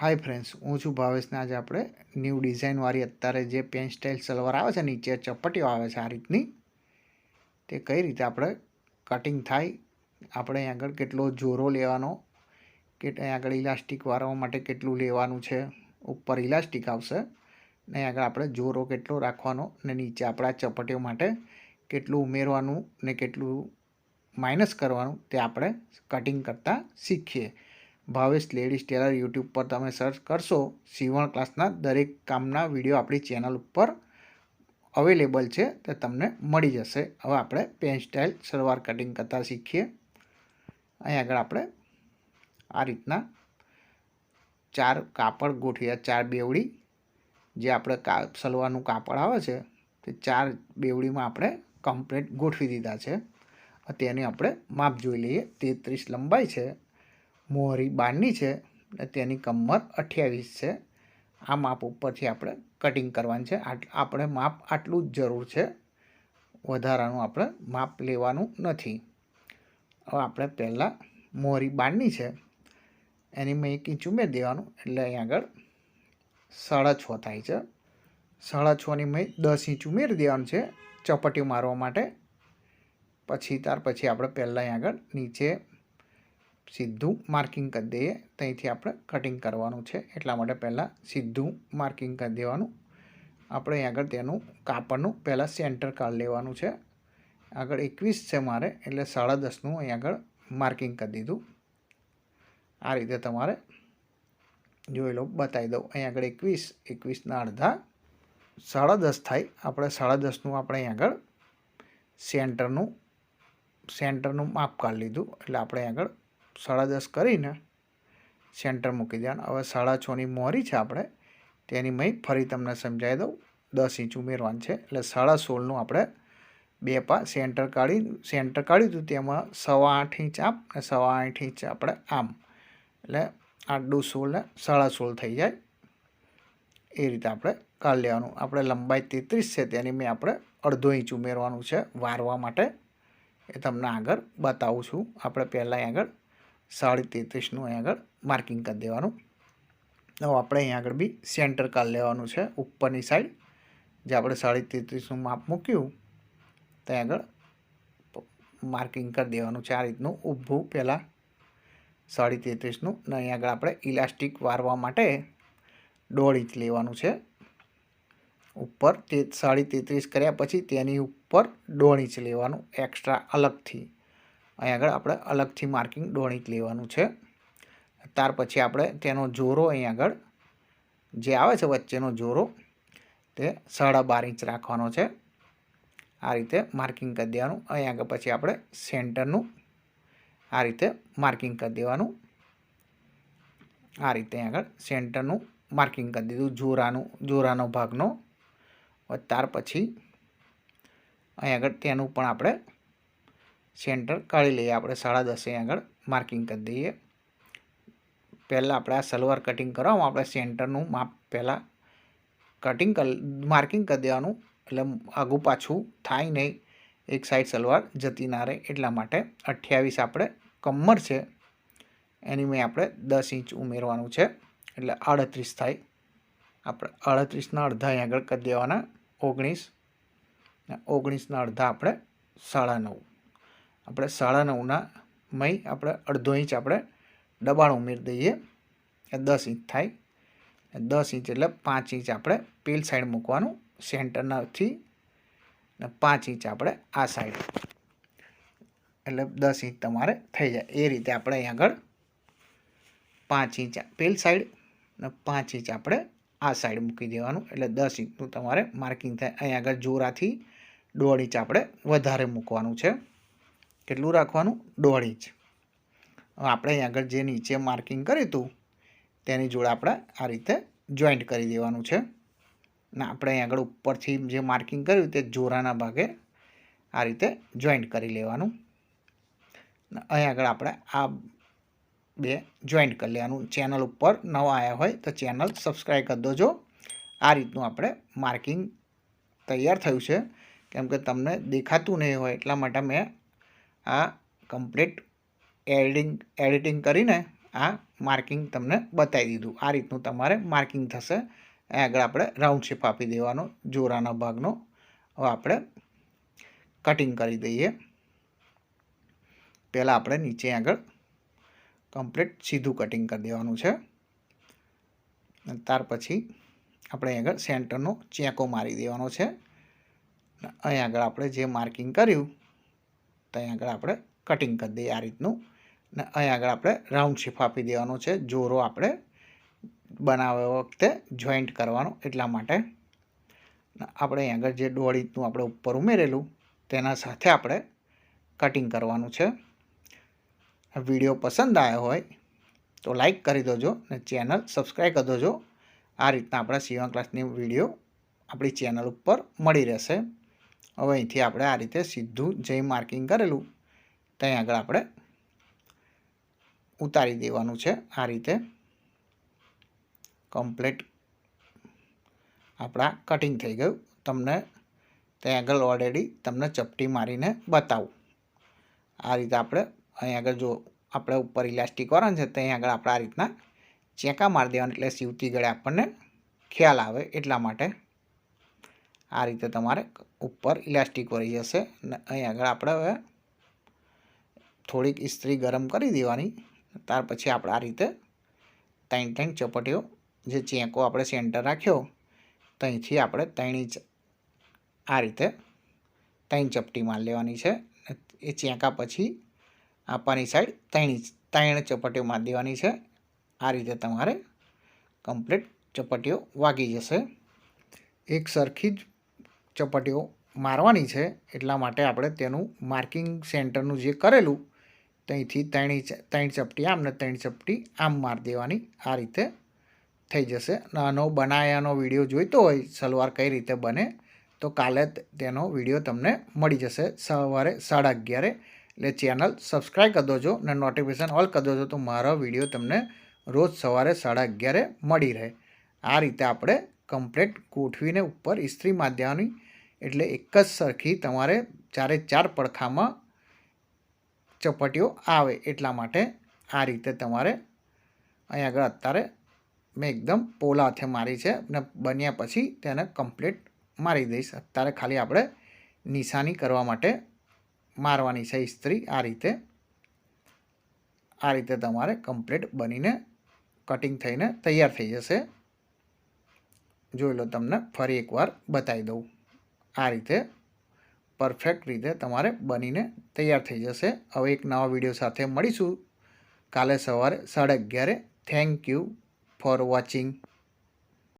Hi friends હું છું ભાવેશને આજે આપણે ન્યૂ ડિઝાઇનવાળી અત્યારે જે પેન સ્ટાઇલ સલવાર આવે છે, નીચે ચપટીઓ આવે છે આ રીતની, તે કઈ રીતે આપણે કટિંગ થાય, આપણે અહીં આગળ કેટલો જોરો લેવાનો, કે અહીં આગળ ઇલાસ્ટિક વાળવા માટે કેટલું લેવાનું છે, ઉપર ઇલાસ્ટિક આવશે, ને આગળ આપણે જોરો કેટલો રાખવાનો, ને નીચે આપણા ચપટીઓ માટે કેટલું ઉમેરવાનું, ને કેટલું માઇનસ કરવાનું, તે આપણે કટિંગ કરતાં શીખીએ. ભાવેશ લેડીઝ ટેલર યુટ્યુબ પર તમે સર્ચ કરશો, સીવણ ક્લાસના દરેક કામના વીડિયો આપણી ચેનલ ઉપર અવેલેબલ છે, તે તમને મળી જશે. હવે આપણે પેન સ્ટાઇલ, સલવાર કટિંગ કરતાં શીખીએ. અહીં આગળ આપણે આ રીતના ચાર કાપડ ગોઠવ્યા, ચાર બેવડી. જે આપણે કા, સલવારનું કાપડ આવે છે, તે ચાર બેવડીમાં આપણે કમ્પ્લેટ ગોઠવી દીધા છે. તેની આપણે માપ જોઈ લઈએ. તેત્રીસ લંબાઈ છે. મોહરી બારની છે તેની કમર અઠ્યાવીસ છે. આ માપ ઉપરથી આપણે કટિંગ કરવાનું છે. આપણે માપ આટલું જ જરૂર છે. વધારાનું આપણે માપ લેવાનું નથી. હવે આપણે પહેલાં મોહરી બારની છે. એની મેં એક ઇંચ ઉમેરી દેવાનું એટલે અહીં આગળ સાડા છ થાય છે. સાડા છની મેં દસ ઇંચ ઉમેરી દેવાનું છે. ચપટી મારવા માટે. પછી ત્યાર પછી આપણે પહેલાં અહીં આગળ નીચે સીધું માર્કિંગ કરી દઈએ. ત્યાંથી આપણે કટિંગ કરવાનું છે. એટલા માટે પહેલાં સીધું માર્કિંગ કરી દેવાનું. આપણે અહીં આગળ તેનું કાપડનું પહેલાં સેન્ટર કાઢી લેવાનું છે. આગળ એકવીસ છે મારે, એટલે સાડા દસનું અહીં આગળ માર્કિંગ કરી દીધું. આ રીતે તમારે જોઈ લો, બતાવી દઉં. અહીં આગળ એકવીસ, એકવીસના અડધા. સાડા દસ થાય. આપણે સાડા દસનું આપણે અહીં આગળ સેન્ટરનું સેન્ટરનું માપ કાઢી લીધું. એટલે આપણે આગળ સાડા દસ કરીને સેન્ટર મૂકી દેવાનું. હવે સાડા છની મોરી છે આપણે. તેની મેં ફરી તમને સમજાવી દઉં. દસ ઇંચ ઉમેરવાનું છે. એટલે સાડા સોળનું આપણે બે પા સેન્ટર કાઢી, સેન્ટર કાઢ્યું હતું તેમાં સવા આઠ ઇંચ આમ અને સવા આઠ ઇંચ આપણે આમ. એટલે આડું સોળ ને સાડા સોળ થઈ જાય. એ રીતે આપણે કાઢી લેવાનું. આપણે લંબાઈ તેત્રીસ છે તેની મેં આપણે અડધો ઇંચ ઉમેરવાનું છે વારવા માટે. એ તમને આગળ બતાવું છું. આપણે પહેલાં આગળ સાડી તેત્રીસનું અહીં આગળ માર્કિંગ કરી દેવાનું. હવે આપણે અહીં આગળ બી સેન્ટર કાલ લેવાનું છે, ઉપરની સાઈડ. જે આપણે સાડી તેત્રીસનું માપ મૂક્યું ત્યાં આગળ માર્કિંગ કરી દેવાનું છે આ રીતનું. ઊભું પહેલાં સાડી તેત્રીસનું ને અહીં આગળ આપણે ઇલાસ્ટિક વારવા માટે દોઢ ઇંચ લેવાનું છે. ઉપર તે સાડી તેત્રીસ કર્યા પછી તેની ઉપર દોઢ ઇંચ લેવાનું, એક્સ્ટ્રા અલગથી. અહીં આગળ આપણે અલગથી માર્કિંગ ઇંચ લેવાનું છે. ત્યાર પછી આપણે તેનો જોરો અહીં આગળ જે આવે છે વચ્ચેનો જોરો તે સાડા બાર ઇંચ રાખવાનો છે. આ રીતે માર્કિંગ કરી દેવાનું. અહીં આગળ પછી આપણે સેન્ટરનું આ રીતે માર્કિંગ કરી દેવાનું. આ રીતે આગળ સેન્ટરનું માર્કિંગ કરી દીધું જોરાનું જોરાનો ભાગનો. ત્યાર પછી અહીં આગળ તેનું પણ આપણે સેન્ટર કાઢી લઈએ. આપણે સાડા દસે આગળ માર્કિંગ કરી દઈએ. પહેલાં આપણે આ સલવાર કટિંગ કરવામાં આપણે સેન્ટરનું માપ પહેલાં કટિંગ માર્કિંગ કરી દેવાનું. એટલે આગું પાછું થાય નહીં. એક સાઈડ સલવાર જતી ના રહે. એટલા માટે અઠ્યાવીસ આપણે કમર છે. એની મેં આપણે દસ ઇંચ ઉમેરવાનું છે. એટલે આડત્રીસ થાય. આપણે આડત્રીસના અડધા અહીં આગળ કરી દેવાના. ઓગણીસ. ઓગણીસના અડધા આપણે સાડા નવ. આપણે સાડા નવના મય આપણે અડધો ઇંચ આપણે દબાણ ઉમેરી દઈએ. દસ ઇંચ થાય. દસ ઇંચ એટલે પાંચ ઇંચ આપણે પેલ સાઈડ મૂકવાનું સેન્ટરનાથી ને પાંચ ઇંચ આપણે આ સાઈડ. એટલે દસ ઇંચ તમારે થઈ જાય. એ રીતે આપણે અહીં આગળ પાંચ ઇંચ પેલ સાઈડ ને પાંચ ઇંચ આપણે આ સાઈડ મૂકી દેવાનું. એટલે દસ ઇંચનું તમારે માર્કિંગ થાય. અહીં આગળ જોરાથી દોઢ ઇંચ આપણે વધારે મૂકવાનું છે. કેટલું રાખવાનું? દોઢ ઇંચ. આપણે અહીં આગળ જે નીચે માર્કિંગ કર્યું હતું, તેની જોડે આપણે આ રીતે જોઈન્ટ કરી દેવાનું છે. ને આપણે અહીં આગળ ઉપરથી જે માર્કિંગ કર્યું તે જોરાના ભાગે આ રીતે જોઈન્ટ કરી લેવાનું. અહીં આગળ આપણે આ બે જોઈન્ટ કરી લેવાનું. ચેનલ ઉપર નવા આવ્યા હોય તો ચેનલ સબસ્ક્રાઈબ કરી દોજો. આ રીતનું આપણે માર્કિંગ તૈયાર થયું છે. કેમ કે તમને દેખાતું નહીં હોય એટલા માટે મેં આ કમ્પ્લીટ એડિટિંગ એડિટિંગ કરીને આ માર્કિંગ તમને બતાવી દીધું. આ રીતનું તમારે માર્કિંગ થશે. આગળ આપણે રાઉન્ડ શેપ આપી દેવાનો જોરાના ભાગનો. હવે આપણે કટિંગ કરી દઈએ. પહેલાં આપણે નીચે આગળ કમ્પ્લીટ સીધું કટિંગ કરી દેવાનું છે. ત્યાર પછી આપણે આગળ સેન્ટરનો ચેકો મારી દેવાનો છે. અહીં આગળ આપણે જે માર્કિંગ કર્યું ત્યાં આગળ આપણે કટિંગ કરી દઈએ આ રીતનું. ને અહીં આગળ આપણે રાઉન્ડ શેપ આપી દેવાનો છે. જોરો આપણે બનાવવા વખતે જોઈન્ટ કરવાનો એટલા માટે. આપણે અહીં આગળ જે દોઢ આપણે ઉપર ઉમેરેલું, તેના સાથે આપણે કટિંગ કરવાનું છે. વીડિયો પસંદ આવ્યો હોય તો લાઈક કરી દેજો ને ચેનલ સબસ્ક્રાઈબ કરી દેજો. આ રીતના આપણા સીવણ ક્લાસની વીડિયો આપણી ચેનલ ઉપર મળી રહેશે. હવે અહીંથી આપણે આ રીતે સીધું જે માર્કિંગ કરેલું, ત્યાં આગળ આપણે ઉતારી દેવાનું છે. આ રીતે કમ્પ્લીટ આપણા કટિંગ થઈ ગયું. તમને ત્યાં આગળ ઓલરેડી તમને ચપટી મારીને બતાવું. આ રીતે આપણે અહીં આગળ જો આપણે ઉપર ઇલાસ્ટિક વાળા છે, ત્યાં આગળ આપણે આ રીતના ચેકા મારી દેવાના. એટલે સીવતી ગળે આપણને ખ્યાલ આવે એટલા માટે આ રીતે તમારે ઉપર ઇલાસ્ટિક વળી જશે અને અહીં આગળ આપણે હવે થોડીક ઇસ્ત્રી ગરમ કરી દેવાની. ત્યાર પછી આપણે આ રીતે ત્રણ ત્રણ ચપટીઓ જે ચેંકો આપણે સેન્ટર રાખ્યો, ત્યાંથી આપણે ત્રણ ઇંચ આ રીતે ત્રણ ચપટી માર લેવાની છે. એ ચેંકા પછી આપવાની સાઈડ ત્રણ ઇંચ, ત્રણ ચપટીઓ માર દેવાની છે. આ રીતે તમારે કમ્પ્લીટ ચપટીઓ વાગી જશે. એક સરખી જ ચપટીઓ મારવાની છે એટલા માટે આપણે તેનું માર્કિંગ સેન્ટરનું જે કરેલું, ત્યાંથી ત્રણ ત્રણ ચપટી આમ ને ત્રણ ચપટી આમ મારી દેવાની આ રીતે થઈ જશે. આનો બનાયાનો વીડિયો જોઈતો હોય, સલવાર કઈ રીતે બને, તો કાલે તેનો વીડિયો તમને મળી જશે. સવારે સાડા અગિયારે. એટલે ચેનલ સબસ્ક્રાઈબ કરી દોજો અને નોટિફિકેશન ઓલ કરી દોજો તો મારો વીડિયો તમને રોજ સવારે સાડા અગિયારે મળી રહે. આ રીતે આપણે કમ્પ્લેટ ગોઠવીને ઉપર ઇસ્ત્રી માધ્યમની એટલે એક જ સરખી તમારે ચારે ચાર પડખામાં ચપટીઓ આવે એટલા માટે આ રીતે તમારે અહીં આગળ અત્યારે મેં એકદમ પોલા હાથે મારી છે ને બન્યા પછી તેને કમ્પ્લીટ મારી દઈશ. અત્યારે ખાલી આપણે નિશાની કરવા માટે મારવાની છે ઇસ્ત્રી. આ રીતે આ રીતે તમારે કમ્પ્લીટ બનીને કટિંગ થઈને તૈયાર થઈ જશે. જોઈ લો તમને ફરી એકવાર બતાવી દઉં. આ રીતે પરફેક્ટ રીતે તમારે બનીને તૈયાર થઈ જશે. હવે એક નવા વીડિયો સાથે મળીશું. કાલે સવારે સાડા અગિયારે. Thank you for watching